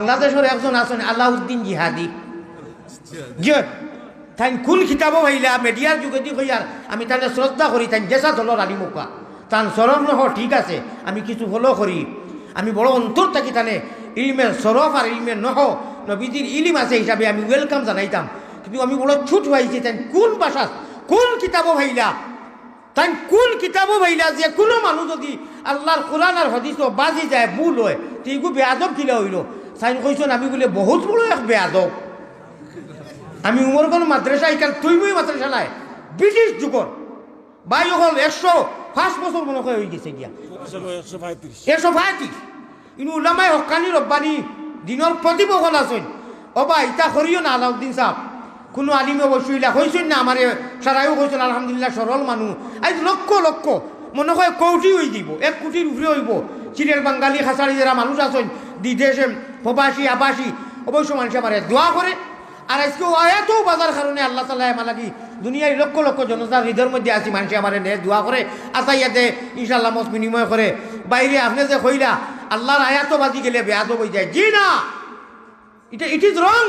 বাংলাদেশের একজন আছেন আলাউদ্দিন জিহাদি। তাই কোন খিতাব হইলা মিডিয়ার যুগেদি হইয়ার আমি তাহলে শ্রদ্ধা করি তাই জেসা দলর আলী মুখা তান সরম নহ ঠিক আছে, আমি কিছু ফলো করি। আমি বড় অন্তর থাকি তানে ইলমের সরফ আর ইলমের নহ নবীজির ইলিম আছে হিসাবে আমি ওয়েলকাম জানাইতাম কিন্তু আমি বড় ছুট হয়েছি তাই কোন ভাষা কোন কিতাব ভাইলা তাই কোন কিতাবও ভাইলা যে কোনো মানুষ যদি আল্লাহর কোরআন আর হদিস বাজি যায়, ভুল হয় তুইগু বেয়াদব কিলা হইল। সাইন কইছেন আমি বলে বহুত বড় এক বেয়াদব। আমি উমর কোন মাদ্রাসা এখান তুই মুই মাদ্রাসা নাই। ব্রিটিশ যুগর বাই হল একশো পাঁচ বছর মনে হয় হয়ে গেছে গিয়া একশো পঁয়ত্রিশ ইনু উলামাই হকানি রব্বানি দিনের প্রতিপক্ষণ আছেন। অবা ইতা করিও না আলাউদ্দিন সাহ কোনো আলিমে বসইলা হয়েছেন না আমারে সারাইও কইছেন আলহামদুলিল্লাহ সরল মানুষ আজ লক্ষ লক্ষ। মনে হয় কৌটি হয়ে দিব এক কোটির উপরে হইব চিরের বাঙালি খাসারি যারা মানুষ আছেন বিদেশে প্রবাসী, আবাসী, অবশ্য মানুষ আমার দোয়া করে। আর আজকে এত বাজার কারণে আল্লাহ তালা মালাকি দুনিয়ায় লক্ষ লক্ষ জনতার হৃদয়ের মধ্যে আছি, মানুষ আমার নে দোয়া করে। আশা ইয়াতে ইনশাল্লাহ মত বিনিময় করে। বাইরে আপনি যে কইলা, আল্লাহর আয়াত বাজি গেলে বেয়াদ হয়ে যায়। জি না! এটা ইট ইজ রং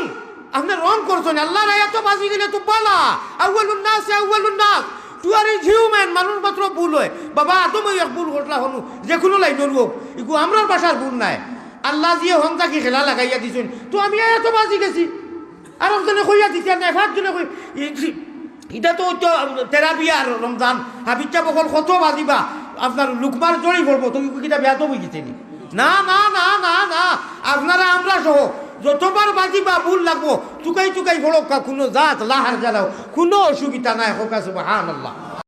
আপনি রং করছেন। আল্লাহর আয়াত বাজি গেলে তো পালা। আউয়ালুন নাস আউয়ালুন নাস। টু আর ইজ হিউম্যান মানুষ মাত্র ভুল হয়। বাবা আদম ভুল ঘটলা হনু, যে কোনো লাইনের হোক ইগু আমরার বাসার ভুল নাই। আল্লাহ দিয়ে হন্তাকে খেলা লাগাইয়া দিছেন? তো আমি আয়াত বাজি গেছি। আর একজনে কইয়া দিছে না এফাতজনে কই এটা তো থেরাপি আর রমজান। হাবিজা বকল, কত বাজিবা? আপনার লুকমার জড়ি পড়ব তুমি কিটা বেয়া তো বুঝিতে না না না না না। আপনারা, আমরা সহ, যতবার বাজিবা, ভুল লাগবো, চুকাই চুকাই ফলক কোনো জাত, লাহার জ্বালাও, কোনো অসুবিধা নাই, হোক আছে হান আল্লাহ